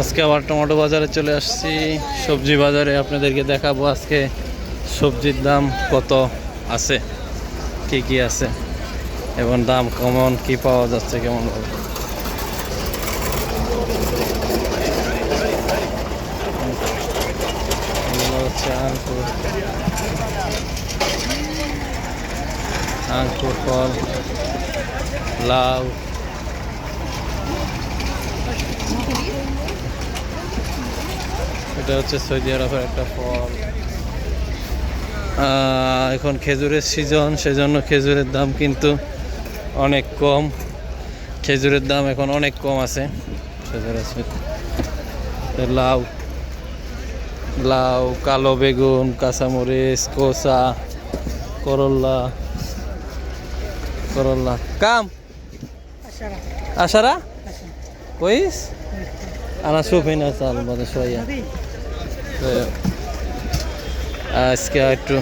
আজকে আবার টমেটো বাজারে চলে আসছি। সবজি বাজারে আপনাদেরকে দেখাবো আজকে সবজির দাম কত আছে, কি কি আছে, এবং দাম কেমন, কি পাওয়া যাচ্ছে, কেমন? আঙ্কুর। আঙ্কুর ফল, লাউ। এটা হচ্ছে সৌদি আরবের একটা ফল। এখন খেজুরের সিজন সেজন্য খেজুরের দাম কিন্তু অনেক কম। খেজুরের দাম এখন অনেক কম আছে। খেজুর আছে। তো লাউ। লাউ কালো বেগুন কাঁচামরিচ কোসা করল্লা করল্লা কাম। আশারা। কইস? আনা সুফিন চাল মানে বাদে আজকে একটু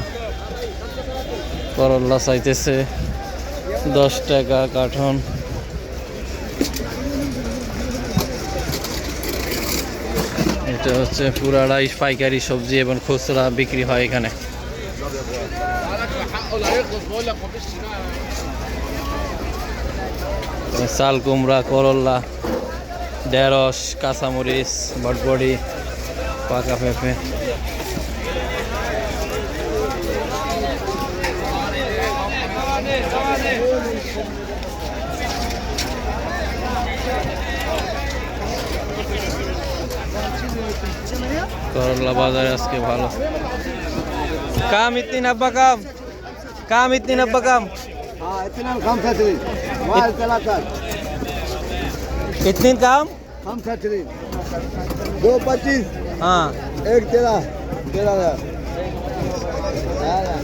করল্লা চাইতেছে। দশ টাকা কাঠন। এটা হচ্ছে পুরাড়াই পাইকারি সবজি এবং খুচরা বিক্রি হয় এখানে। চাল, কুমড়া করল্লা ঢেঁড়স, কাঁচামরিচ, বটবড়ি, পাকা পেঁপে। করলা বাজারে আজকে ভালো কাম ইতনি নব্বা কাম কাম ইতনি নব্বা কাম हाँ इतना कम खतरी माल चला कर इतनी काम कम खतरी दो पच्चीस हाँ एक तेरह तेरह हजार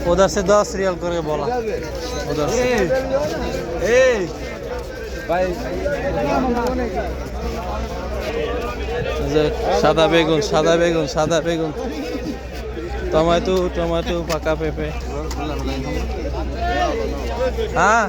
उधर से दस रियल करके बोला उधर से भाई যে সাদা বেগুন সাদা বেগুন সাদা বেগুন। টমেটো টমেটো পাকা পেঁপে। হ্যাঁ?